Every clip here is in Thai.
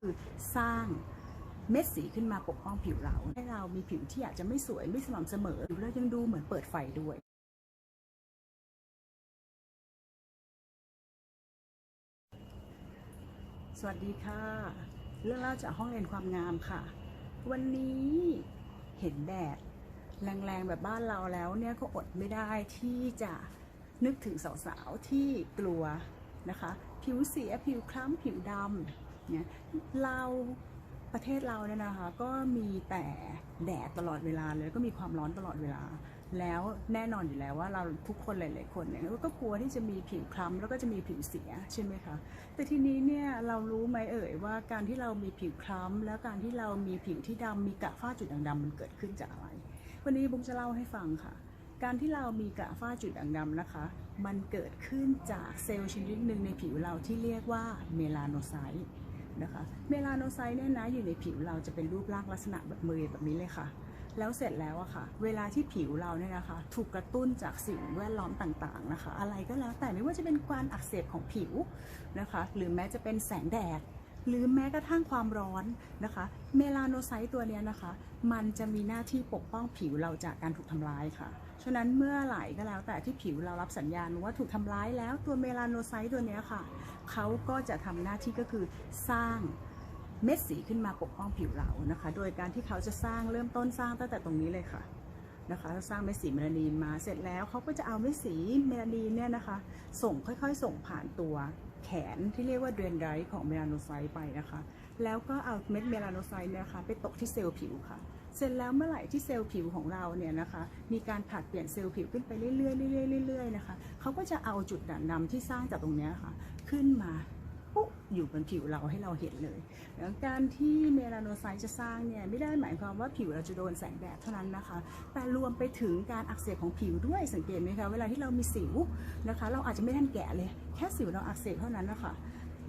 คือสร้างเม็ดสีขึ้นมาปกป้องผิวเรา ให้เรามีผิวที่อาจจะไม่สวยไม่สม่ำเสมอผิวเรายังดูเหมือนเปิดไฟด้วย สวัสดีค่ะ เรื่องเล่าจากห้องเรียนความงามค่ะ วันนี้เห็นแดดแรงๆแบบบ้านเราแล้วเนี่ยก็อดไม่ได้ที่จะนึกถึงสาวๆที่กลัวนะคะ ผิวเสียผิวคล้ำผิวดำ เนี่ยเราประเทศเราเนี่ยนะคะก็มีแต่แดดตลอดเวลาเลยก็มีความร้อนตลอดเวลา แล้วแน่นอนอยู่แล้วว่าเราทุกคนหลาย ๆ คนเนี่ยก็กลัวที่จะมีผิวคล้ำแล้วก็จะมีผิวเสียใช่ไหมคะแต่ทีนี้เนี่ยเรารู้ไหมเอ่ยว่าการที่เรามีผิวคล้ำแล้วการที่เรามีผิวที่ดำมีกระฝ้าจุดด่างดำมันเกิดขึ้นจากอะไร วันนี้บุ๊กจะเล่าให้ฟังค่ะ การที่เรามีกระฝ้าจุดด่างดำนะคะ มันเกิดขึ้นจากเซลล์ชนิดหนึ่งในผิวเราที่เรียกว่าเมลานไซต์ นะคะ เมลาโนไซต์เนี่ยนะอยู่ในผิวเราจะเป็นรูปร่างลักษณะแบบมือแบบนี้เลยค่ะ แล้วเสร็จแล้วอะค่ะ เวลาที่ผิวเราเนี่ยนะคะ ถูกกระตุ้นจากสิ่งแวดล้อมต่างๆนะคะ อะไรก็แล้วแต่ไม่ว่าจะเป็นการอักเสบของผิวนะคะ หรือแม้จะเป็นแสงแดด หรือแม้กระทั่งความร้อนนะคะ เมลาโนไซต์ตัวนี้นะคะ มันจะมีหน้าที่ปกป้องผิวเราจากการถูกทำร้ายค่ะฉะนั้นเมื่อไหร่ก็แล้วแต่ที่ผิวเรารับสัญญาณว่าถูกทำร้ายแล้วตัวเมลาโนไซต์ตัวนี้ค่ะเขาก็จะทำหน้าที่ก็คือสร้างเม็ดสีขึ้นมาปกป้องผิวเรานะคะ โดยการที่เขาจะสร้างเริ่มต้นสร้างตั้งแต่ตรงนี้เลยค่ะ นะคะสร้างเม็ดสีเมลานีนมาเสร็จแล้วเขาก็จะเอาเม็ดสีเมลานีนเนี่ยนะคะ ส่งค่อยๆ ส่งผ่านตัวแขนที่เรียกว่าเดรนไดร์ของเมลาโนไซต์ไปนะคะ แล้วก็เอาเม็ดเมลานไซต์นะคะ ไปตกที่เซลล์ผิวค่ะ เสร็จแล้วเมื่อไหร่ที่เซลล์ผิวของเราเนี่ยนะคะ มีการผลัดเปลี่ยนเซลล์ผิวขึ้นไปเรื่อยๆเรื่อยๆเรื่อยๆนะคะเขาก็จะเอาจุดด่างดำที่สร้างจากตรงนี้ค่ะ ขึ้นมา ปุ๊บอยู่บนผิวเราให้เราเห็นเลยแล้วการที่เมลาโนไซต์จะสร้างเนี่ยไม่ได้หมายความว่าผิวเราจะโดนแสงแดดเท่านั้นนะคะ แต่รวมไปถึงการอักเสบของผิวด้วยสังเกตไหมคะเวลาที่เรามีสิวนะคะ เราอาจจะไม่ทันแก่เลย แค่สิวเราอักเสบเท่านั้นนะคะ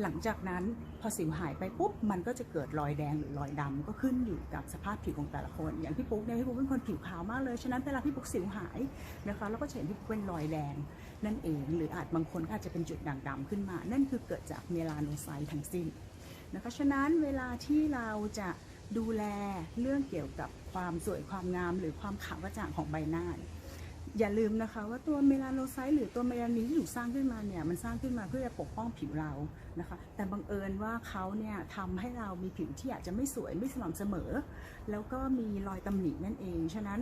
หลังจากนั้นพอสิวหายไปปุ๊บมันก็จะเกิดรอยแดงหรือรอยดำก็ขึ้นอยู่กับสภาพผิวของแต่ละคน อย่างพี่ปุ๊กเนี่ยพี่ปุ๊กเป็นคนผิวขาวมากเลย ฉะนั้นเวลาพี่ปุ๊กสิวหายนะคะเราก็จะเห็นพี่ปุ๊กเป็นรอยแดงนั่นเอง หรืออาจบางคนก็อาจจะเป็นจุดด่างดำขึ้นมา นั่นคือเกิดจากเมลาโนไซต์ทั้งสิ้นนะคะฉะนั้นเวลาที่เราจะดูแลเรื่องเกี่ยวกับความสวยความงาม หรือความขาวกระจ่างของใบหน้า อย่าลืมนะคะว่าตัวเมลาโนไซต์หรือตัวเมลานินที่ถูกสร้างขึ้นมาเนี่ยมันสร้างขึ้นมาเพื่อจะปกป้องผิวเรานะคะ แต่บังเอิญว่าเขาเนี่ยทำให้เรามีผิวที่อาจจะไม่สวยไม่สม่ำเสมอ แล้วก็มีรอยตำหนินั่นเอง ฉะนั้น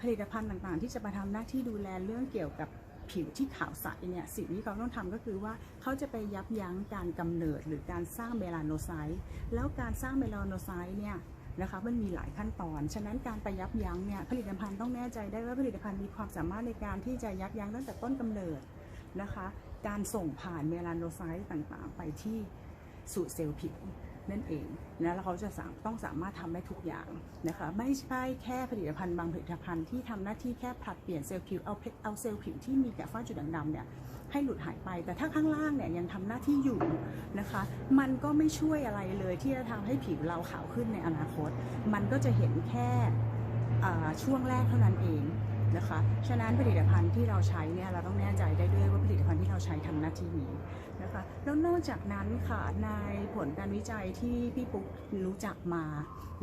ผลิตภัณฑ์ต่างๆ ที่จะมาทำหน้าที่ดูแลเรื่องเกี่ยวกับผิวที่ขาวใสเนี่ยสิ่งที่เขาต้องทำก็คือว่าเขาจะไปยับยั้งการกำเนิดหรือการสร้างเมลาโนไซต์แล้วการสร้างเมลาโนไซต์เนี่ย นะคะมันมีหลายขั้นตอน ฉะนั้นการไปยับยั้งเนี่ยผลิตภัณฑ์ต้องแน่ใจได้ว่าผลิตภัณฑ์มีความสามารถในการที่จะยับยั้งตั้งแต่ต้นกำเนิดนะคะ การส่งผ่านเมลาโลไซต์ต่างๆ ไปที่สู่เซลล์ผิว นั่นเองนะแล้วเขาจะาต้องสามารถทำได้ทุกอย่างนะคะไม่ใช่แค่ผลิตภัณฑ์บางผลิตภัณฑ์ที่ทำหน้าที่แค่ผลัดเปลี่ยนเซลล์ผิวเอาเเอาเซลล์ผิวที่มีแกะฝ้าจุดด่างดำเนี่ยให้หลุดหายไป แต่ถ้าข้างล่างเนี่ยยังทำหน้าที่อยู่นะคะ มันก็ไม่ช่วยอะไรเลยที่จะทำให้ผิวเราขาวขึ้นในอนาคต มันก็จะเห็นแค่ช่วงแรกเท่านั้นเองนะคะ ฉะนั้นผลิตภัณฑ์ที่เราใช้เนี่ยเราต้องแน่ใจได้ด้วยว่าผลิตภัณฑ์ที่เราใช้ทำหน้าที่นี้ นะคะ แล้วนอกจากนั้นค่ะในผลการวิจัยที่พี่ปุ๊กรู้จักมา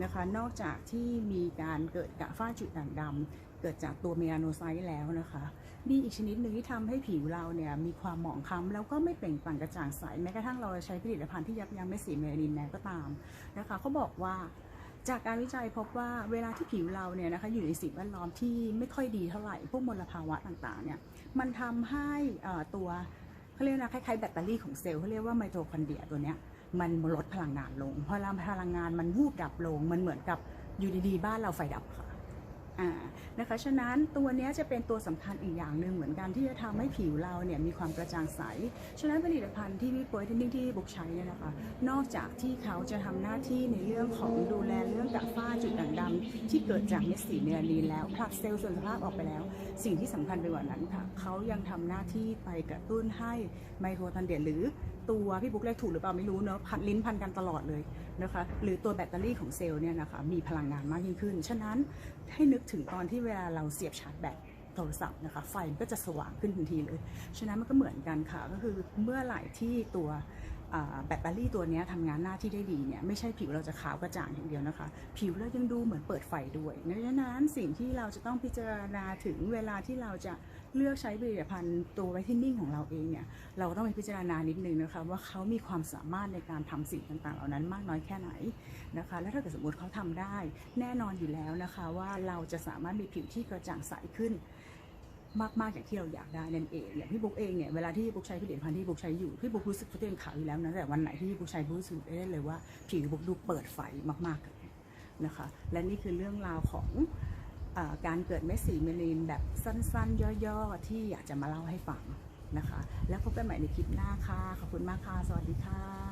นะคะ นอกจากที่มีการเกิดกระฝ้าจุดด่างดำเกิดจากตัวเมลาโนไซต์แล้วนะคะมีอีกชนิดหนึ่งที่ทำให้ผิวเราเนี่ยมีความหมองคล้ำแล้วก็ไม่เปล่งปลั่งกระจ่างใสแม้กระทั่งเราใช้ผลิตภัณฑ์ที่ยับยั้งเม็ดสีเมลานินแม้ก็ตามนะคะเขาบอกว่าจากการวิจัยพบว่าเวลาที่ผิวเราเนี่ยนะคะอยู่ในสิ่งแวดล้อมที่ไม่ค่อยดีเท่าไหร่ พวกมลภาวะต่างๆเนี่ยมันทำให้ตัว เขาเรียกนะคล้ายๆแบตเตอรี่ของเซลล์เขาเรียกว่าไมโทคอนเดรียตัวเนี้ยมันลดพลังงานลงพอเราพลังงานมันวูบดับลง มันเหมือนกับอยู่ดีๆ บ้านเราไฟดับค่ะ อ่านะคะฉะนั้นตัวนี้จะเป็นตัวสำคัญอีกอย่างหนึ่งเหมือนกันที่จะทำให้ผิวเราเนี่ยมีความกระจ่างใส ฉะนั้นผลิตภัณฑ์ที่พี่ป่วยที่นิ่งที่บุกใช้เนี่ยนะคะ นอกจากที่เขาจะทำหน้าที่ในเรื่องของดูแลเรื่องกระฝ้าจุดด่างดำที่เกิดจากเม็ดสีเมลานีนแล้วผลักเซลล์ส่วนสภาพออกไปแล้ว สิ่งที่สำคัญไปกว่านั้นค่ะเขายังทำหน้าที่ไปกระตุ้นให้ไมโครทคอนเดียหรือตัวพี่บุ๊กเรียกถูกหรือเปล่าไม่รู้เนาะพันลิ้นพันกันตลอดเลยนะคะหรือตัวแบตเตอรี่ของเซลล์เนี่ยนะคะมีพลังงานมากยิ่งขึ้น ฉะนั้นให้นึกถึงตอนที่เวลาเราเสียบชาร์จแบตโทรศัพท์นะคะไฟมันก็จะสว่างขึ้นทันทีเลย ฉะนั้นมันก็เหมือนกันค่ะก็คือเมื่อไหร่ที่ตัว แบตเตอรี่ตัวนี้ทำงานหน้าที่ได้ดีเนี่ยไม่ใช่ผิวเราจะขาวกระจ่างอย่างเดียวนะคะ ผิวเรายังดูเหมือนเปิดไฟด้วยดังนั้นสิ่งที่เราจะต้องพิจารณาถึงเวลาที่เราจะเลือกใช้ผลิตภัณฑ์ตัวไวท์เทนนิ่งของเราเองเนี่ยเราก็ต้องไปพิจารณานิดนึงนะคะว่าเขามีความสามารถในการทำสิ่งต่างๆ เหล่านั้นมากน้อยแค่ไหนนะคะ และถ้าเกิดสมมติเขาทำได้ แน่นอนอยู่แล้วนะคะว่าเราจะสามารถมีผิวที่กระจ่างใสขึ้น มากๆอย่างที่เราอยากได้นั่นเองอย่างพี่บุ๊กเองเนี่ยเวลาที่บุ๊กใช้ผลิตภัณฑ์ที่บุ๊กใช้อยู่พี่บุ๊กรู้สึกว่าตัวเองขาวอยู่แล้วนะแต่วันไหนที่บุ๊กใช้บุ๊กรู้สึกได้เลยว่าผิวบุ๊กดูเปิดไฟมากๆเลยนะคะและนี่คือเรื่องราวของอการเกิดเม็ดสีเมลินแบบสั้นๆ ย่อๆ ที่อยากจะมาเล่าให้ฟังนะคะ แล้วพบกันใหม่ในคลิปหน้าค่ะ ขอบคุณมากค่ะ สวัสดีค่ะ